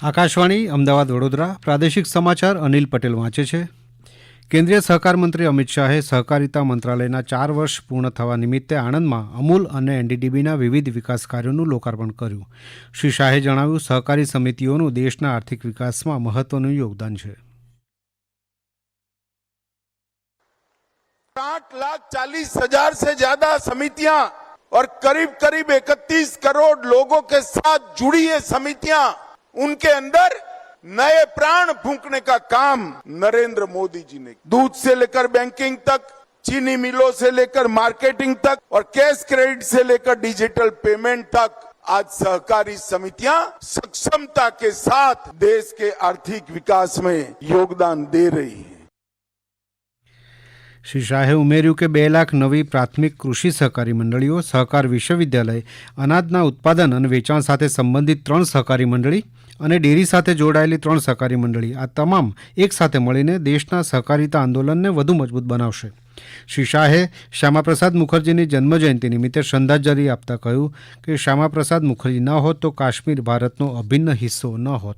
આકાશવાણી અમદાવાદ વડોદરા પ્રાદેશિક સમાચાર અનિલ પટેલ વાંચે છે કેન્દ્રીય સહકાર મંત્રી અમિત શાહે સહકારિતા મંત્રાલયના ચાર વર્ષ પૂર્ણ થવા નિમિત્તે આણંદમાં અમૂલ અને એનડીડીબીના વિવિધ વિકાસ કાર્યોનું લોકાર્પણ કર્યું શ્રી શાહે જણાવ્યું સહકારી સમિતિઓનું દેશના આર્થિક વિકાસમાં મહત્વનું યોગદાન છે आठ लाख चालीस हजार से ज्यादा समितियां और करीब करीब इकतीस करोड़ लोगों के साथ जुड़ी ये समितियां उनके अंदर नए प्राण फूकने का काम नरेंद्र मोदी जी ने दूध से लेकर बैंकिंग तक, चीनी मिलों से लेकर मार्केटिंग तक और कैश क्रेडिट से लेकर डिजिटल पेमेंट तक आज सहकारी समितियाँ सक्षमता के साथ देश के आर्थिक विकास में योगदान दे रही है। શ્રી શાહે ઉમેર્યું કે બે લાખ નવી પ્રાથમિક કૃષિ સહકારી મંડળીઓ, સહકાર વિશ્વવિદ્યાલય, અનાજના ઉત્પાદન અને વેચાણ સાથે સંબંધિત ત્રણ સહકારી મંડળી અને ડેરી સાથે જોડાયેલી ત્રણ સહકારી મંડળી, આ તમામ એક સાથે મળીને દેશના સહકારિતા આંદોલનને વધુ મજબૂત બનાવશે. શ્રી શાહે શ્યામાપ્રસાદ મુખર્જીની જન્મજયંતિ નિમિત્તે શ્રદ્ધાંજલિ આપતા કહ્યું કે શ્યામાપ્રસાદ મુખર્જી ન હોત તો કાશ્મીર ભારતનો અભિન્ન હિસ્સો ન હોત.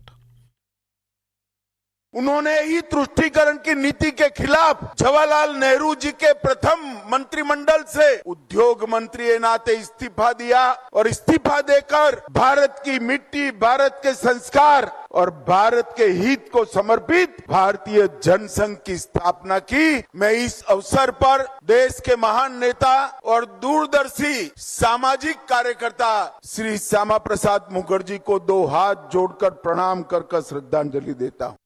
उन्होंने ही तुष्टिकरण की नीति के खिलाफ जवाहरलाल नेहरू जी के प्रथम मंत्रिमंडल से उद्योग मंत्री नाते इस्तीफा दिया और इस्तीफा देकर भारत की मिट्टी, भारत के संस्कार और भारत के हित को समर्पित भारतीय जनसंघ की स्थापना की। मैं इस अवसर पर देश के महान नेता और दूरदर्शी सामाजिक कार्यकर्ता श्री श्यामा प्रसाद मुखर्जी को दो हाथ जोड़कर प्रणाम कर कर श्रद्धांजलि देता हूँ।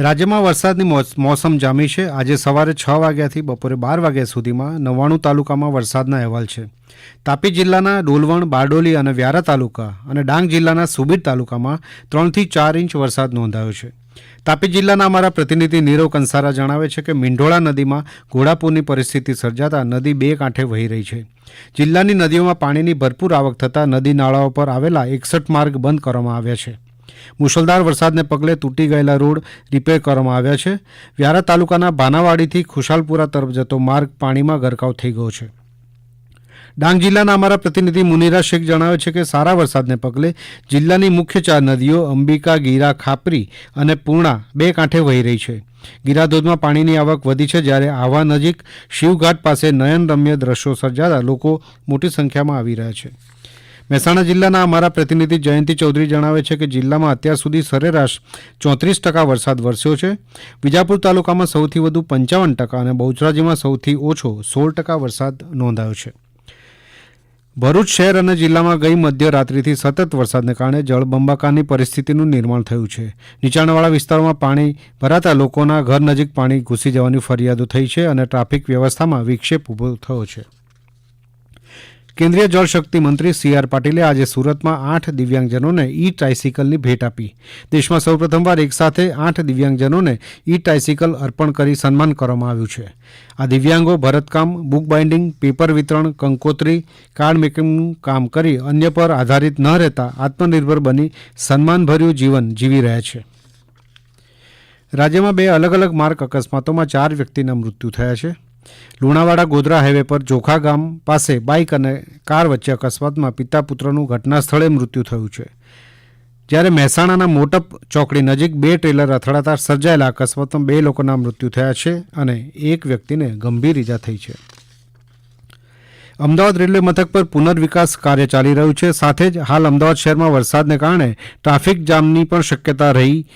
રાજ્યમાં વરસાદની મોસ- મોસમ જામી છે. આજે સવારે છ વાગ્યાથી બપોરે બાર વાગ્યા સુધીમાં નવ્વાણું તાલુકામાં વરસાદના અહેવાલ છે. તાપી જિલ્લાના ડોલવણ, બારડોલી અને વ્યારા તાલુકા અને ડાંગ જિલ્લાના સુબીર તાલુકામાં ત્રણથી ચાર ઇંચ વરસાદ નોંધાયો છે. તાપી જિલ્લાના અમારા પ્રતિનિધિ નીરવ કંસારા જણાવે છે કે મીંઢોળા નદીમાં ઘોડાપૂરની પરિસ્થિતિ સર્જાતા નદી બે કાંઠે વહી રહી છે. જિલ્લાની નદીઓમાં પાણીની ભરપૂર આવક થતાં નદી નાળાઓ પર આવેલા એકસઠ માર્ગ બંધ કરવામાં આવ્યા છે. મુશળધાર વરસાદને પગલે તૂટી ગયેલા રોડ રિપેર કરવામાં આવ્યા છે. વ્યારા તાલુકાના ભાનાવાડીથી ખુશાલપુરા તરફ જતો માર્ગ પાણીમાં ગરકાવ થઈ ગયો છે. ડાંગ જિલ્લાના અમારા પ્રતિનિધિ મુનિરા શેખ જણાવે છે કે સારા વરસાદને પગલે જિલ્લાની મુખ્ય ચાર નદીઓ અંબિકા, ગીરા, ખાપરી અને પૂર્ણા બે કાંઠે વહી રહી છે. ગીરાધોધમાં પાણીની આવક વધી છે જ્યારે આવા નજીક શિવઘાટ પાસે નયનરમ્ય દ્રશ્યો સર્જાતા લોકો મોટી સંખ્યામાં આવી રહ્યા છે. મહેસાણા જિલ્લાના અમારા પ્રતિનિધિ જયંતિ ચૌધરી જણાવે છે કે જિલ્લામાં અત્યાર સુધી સરેરાશ ચોત્રીસ ટકા વરસાદ વરસ્યો છે. વિજાપુર તાલુકામાં સૌથી વધુ પંચાવન ટકા અને બહુચરાજીમાં સૌથી ઓછો સોળ ટકા વરસાદ નોંધાયો છે. ભરૂચ શહેર અને જિલ્લામાં ગઈ મધ્યરાત્રિથી સતત વરસાદને કારણે જળબંબાકારની પરિસ્થિતિનું નિર્માણ થયું છે. નીચાણવાળા વિસ્તારોમાં પાણી ભરાતા લોકોના ઘર નજીક પાણી ઘૂસી જવાની ફરિયાદો થઈ છે અને ટ્રાફિક વ્યવસ્થામાં વિક્ષેપ ઊભો થયો છે. કેન્દ્રીય જળશક્તિ મંત્રી સી આર પાટીલે આજે સુરતમાં આઠ દિવ્યાંગજનોને ઈ ટ્રાયસિકલની ભેટ આપી. દેશમાં સૌપ્રથમવાર એકસાથે આઠ દિવ્યાંગજનોને ઈ ટ્રાયસિકલ અર્પણ કરી સન્માન કરવામાં આવ્યું છે. આ દિવ્યાંગો ભરતકામ, બુક બાઇન્ડિંગ, પેપર વિતરણ, કંકોત્રી, કાર્ડ મેકિંગનું કામ કરી અન્ય પર આધારિત ન રહેતા આત્મનિર્ભર બની સન્માનભર્યું જીવન જીવી રહ્યા છે. રાજ્યમાં બે અલગ અલગ માર્ગ અકસ્માતોમાં ચાર વ્યક્તિના મૃત્યુ થયા છે. લુણાવાડા ગોધરા હાઈવે પર જોખા ગામ પાસે બાઇક અને કાર વચ્ચે અકસ્માતમાં પિતા પુત્રનું ઘટના સ્થળે મૃત્યુ થયું છે. જ્યારે મહેસાણાના મોટપ ચોકડી નજીક બે ટ્રેલર અથડાતા સર્જાયેલા અકસ્માતમાં બે લોકોના મૃત્યુ થયા છે અને એક વ્યક્તિને ગંભીર ઈજા થઈ છે. અમદાવાદ રેલવે મથક પર પુનર્વિકાસ કાર્ય ચાલી રહ્યું છે. સાથે જ હાલ અમદાવાદ શહેરમાં વરસાદને કારણે ટ્રાફિક જામની પણ શક્યતા રહી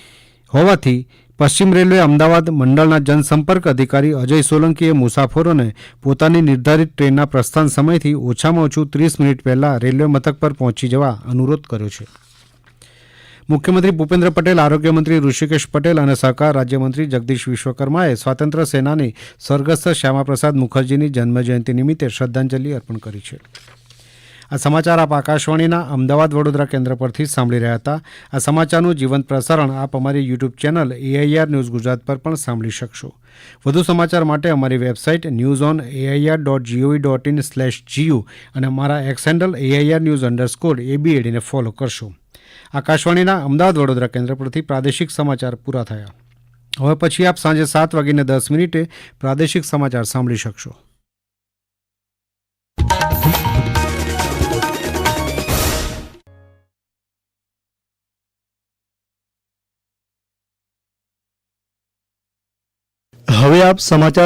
હોવાથી પશ્ચિમ રેલવે અમદાવાદ મંડળના જનસંપર્ક અધિકારી અજય સોલંકીએ મુસાફરોને પોતાની નિર્ધારિત ટ્રેનના પ્રસ્થાન સમયથી ઓછામાં ઓછું ત્રીસ મિનિટ પહેલાં રેલવે મથક પર પહોંચી જવા અનુરોધ કર્યો છે. મુખ્યમંત્રી ભૂપેન્દ્ર પટેલ, આરોગ્યમંત્રી ઋષિકેશ પટેલ અને સહકાર રાજ્યમંત્રી જગદીશ વિશ્વકર્માએ સ્વાતંત્ર્ય સેનાની સ્વર્ગસ્થ શ્યામાપ્રસાદ મુખર્જીની જન્મજયંતિ નિમિત્તે શ્રદ્ધાંજલિ અર્પણ કરી છે. આ સમાચાર આપ આકાશવાણીના અમદાવાદ વડોદરા કેન્દ્ર પરથી સાંભળી રહ્યા હતા. આ સમાચારનું જીવંત પ્રસારણ આપ અમારી YouTube channel AIR news Gujarat પર પણ સાંભળી શકશો. વધુ સમાચાર માટે અમારી website news on AIR dot GOV dot in slash GU અને અમારા X handle AIR news underscore એબીએડીને follow કરશો. આકાશવાણીના અમદાવાદ વડોદરા કેન્દ્ર પરથી પ્રાદેશિક સમાચાર પૂરા થયા. હવે પછી આપ સાંજે સાત વાગીને દસ મિનિટે પ્રાદેશિક સમાચાર સાંભળી શકશો. આપ સમાચાર